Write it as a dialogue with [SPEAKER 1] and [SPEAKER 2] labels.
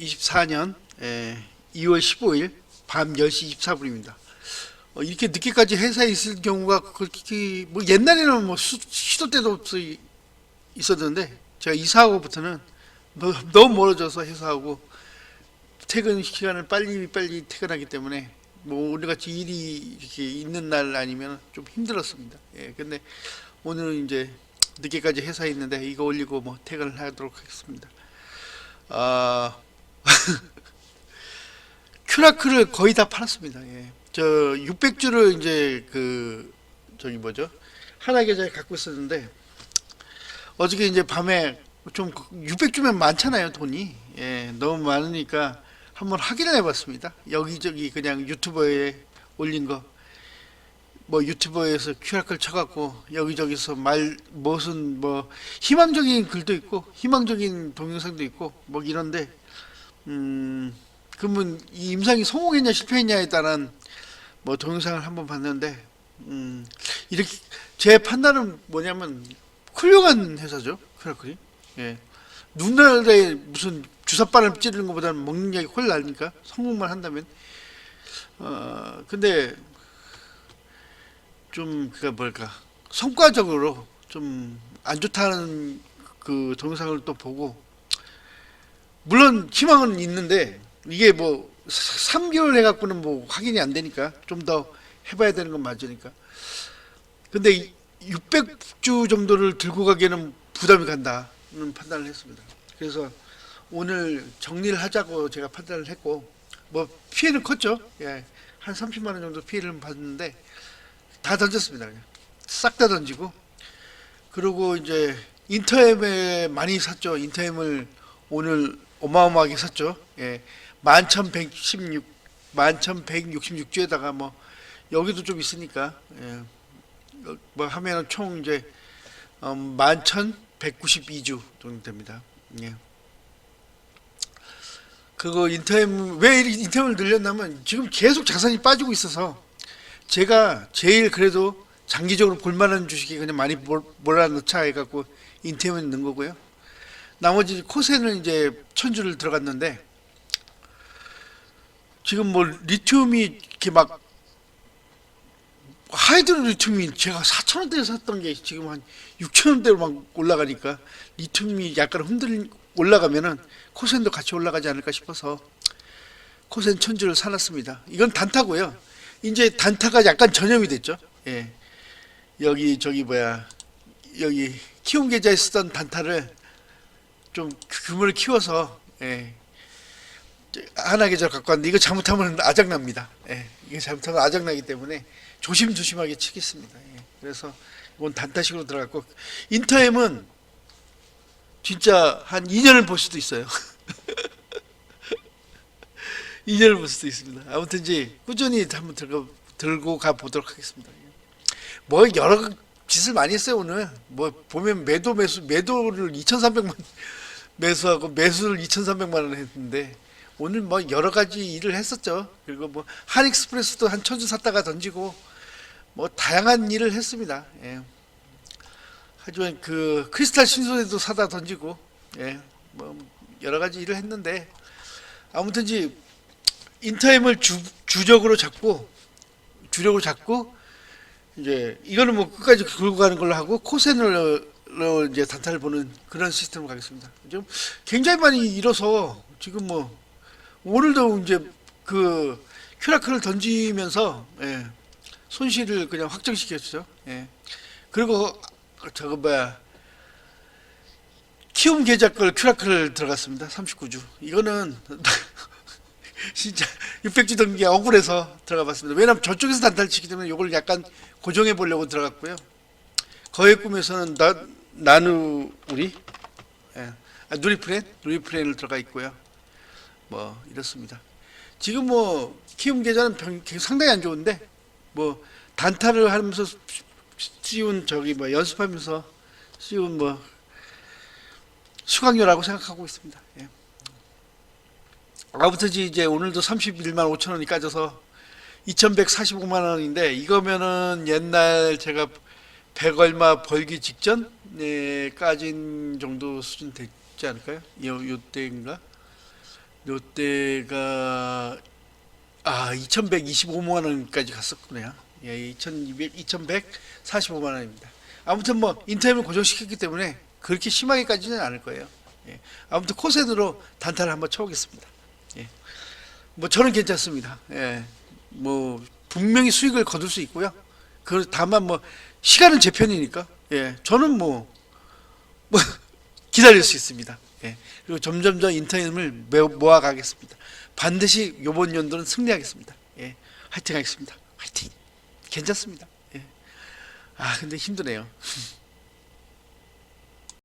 [SPEAKER 1] 2024년 2월 15일 밤 10시 24분입니다. 어, 이렇게 늦게까지 회사에 있을 경우가 그렇게 뭐 옛날에는 뭐 수, 시도 때도 없어 이- 있었는데 제가 이사하고부터는 너- 너무 멀어져서 회사하고 퇴근 시간을 빨리 빨리 퇴근하기 때문에 뭐 오늘같이 일이 이렇게 있는 날 아니면 좀 힘들었습니다. 예, 근데 오늘은 이제 늦게까지 회사에 있는데 이거 올리고 뭐 퇴근을 하도록 하겠습니다. 아 큐라크를 거의 다 팔았습니다. 예. 저 600주를 이제 그 저기 뭐죠 하나 계좌에 갖고 있었는데 어저께 이제 밤에 좀 600주면 많잖아요 돈이 예 너무 많으니까 한번 확인을 해 봤습니다. 여기저기 그냥 유튜버에 올린 거 뭐 유튜버에서 큐라크를 쳐갖고 여기저기서 말 무슨 뭐 희망적인 글도 있고 희망적인 동영상도 있고 뭐 이런데 음 그러면 이 임상이 성공했냐 실패했냐에 따른 뭐 동영상을 한번 봤는데 음 이렇게 제 판단은 뭐냐면 훌륭한 회사죠 큐라클이. 예. 눈날에 무슨 주사바늘 찌르는 것보다는 먹는 약이 훨 나으니까 성공만 한다면. 어 근데 좀 그가 뭘까? 성과적으로 좀 안 좋다는 그 동영상을 또 보고 물론 희망은 있는데 이게 뭐 3개월 해갖고는 뭐 확인이 안 되니까 좀 더 해봐야 되는 건 맞으니까. 근데 600주 정도를 들고 가기에는 부담이 간다는 판단을 했습니다. 그래서 오늘 정리를 하자고 제가 판단을 했고 뭐 피해는 컸죠. 예, 한 30만 원 정도 피해를 받는데 다 던졌습니다 싹 다 던지고. 그리고 이제 인터엠에 많이 샀죠. 인터엠을 오늘 어마어마하게 샀죠 예, 1116 1166주에다가 뭐 여기도 좀 있으니까 예, 어, 뭐 하면은 총 이제 음, 11,192주 정도 됩니다. 예. 그거 인터엠 왜 인터엠을 늘렸냐면 지금 계속 자산이 빠지고 있어서 제가 제일 그래도 장기적으로 볼만한 주식이 그냥 많이 몰- 몰아넣자 해갖고 인터엠을 넣은 거고요. 나머지 코센은 이제 천주를 들어갔는데 지금 뭐 리튬이 이렇게 막 하이드로 리튬이 제가 4천 원대에 샀던 게 지금 한 6천 원대로 막 올라가니까 리튬이 약간 흔들 올라가면은 코센도 같이 올라가지 않을까 싶어서 코센 천주를 사놨습니다. 이건 단타고요. 이제 단타가 약간 전염이 됐죠. 예. 여기 저기 뭐야 여기 키움 계좌에 쓰던 단타를 좀 규모를 키워서 예. 하나 계좌 갖고 왔는데 이거 잘못하면 아작납니다. 예. 이게 잘못하면 아작나기 때문에 조심조심하게 치겠습니다. 예. 그래서 이건 단타식으로 들어갔고 인터엠은 진짜 한 2년을 볼 수도 있어요. 2년을 볼 수도 있습니다. 아무튼 이제 꾸준히 한번 들고, 들고 가 보도록 하겠습니다. 예. 뭐 여러 짓을 많이 했어요 오늘. 뭐 보면 매도 매수 매도를 2,300만 매수하고 매수를 2,300만 원 했는데 오늘 뭐 여러 가지 일을 했었죠. 그리고 뭐 한익스프레스도 한 천주 샀다가 던지고 뭐 다양한 일을 했습니다. 예. 하지만 그 크리스탈 신소에도 사다 던지고 예. 뭐 여러 가지 일을 했는데 아무튼지 인터임을 주, 주적으로 잡고 주력으로 잡고 이제 이거는 뭐 끝까지 굴고 가는 걸로 하고 코센으 로 이제 단타를 보는 그런 시스템으로 가겠습니다. 좀 굉장히 많이 잃어서 지금 뭐 오늘도 이제 그 큐라크를 던지면서 예, 손실을 그냥 확정시켰죠. 예. 그리고 저거 뭐야 키움 계좌 걸 큐라크를 들어갔습니다. 39주. 이거는 진짜 600주 등기 억울해서 들어가 봤습니다. 왜냐면 저쪽에서 단타를 치기 때문에 이걸 약간 고정해 보려고 들어갔고요. 거의 꿈에서는 나, 나누 우리 예. 아, 누리프렌 누리프렌을 들어가 있고요. 뭐 이렇습니다. 지금 뭐 키움 계좌는 병- 상당히 안 좋은데 뭐 단타를 하면서 씌운 저기 뭐 연습하면서 씌운 뭐 수강료라고 생각하고 있습니다. 예. 아무튼 이제 오늘도 31만 5천 원이 까져서 2,145만 원인데 이거면은 옛날 제가 100 얼마 벌기 직전에 까진 정도 수준 됐지 않을까요? 요 요 때인가? 요 때가 아 2,125만 원까지 갔었구나. 예, 2,200, 2,145만 원입니다. 아무튼 뭐 인터넷을 고정시켰기 때문에 그렇게 심하게까지는 않을 거예요. 예. 아무튼 코센으로 단타를 한번 쳐보겠습니다. 예. 뭐 저는 괜찮습니다. 예. 뭐 분명히 수익을 거둘 수 있고요. 그 다만 뭐 시간은 제 편이니까 예. 저는 뭐, 뭐 기다릴 수 있습니다. 예. 그리고 점점점 인터넷을 모- 모아가겠습니다. 반드시 이번 연도는 승리하겠습니다. 예. 화이팅 하겠습니다. 화이팅. 괜찮습니다. 예. 아 근데 힘드네요.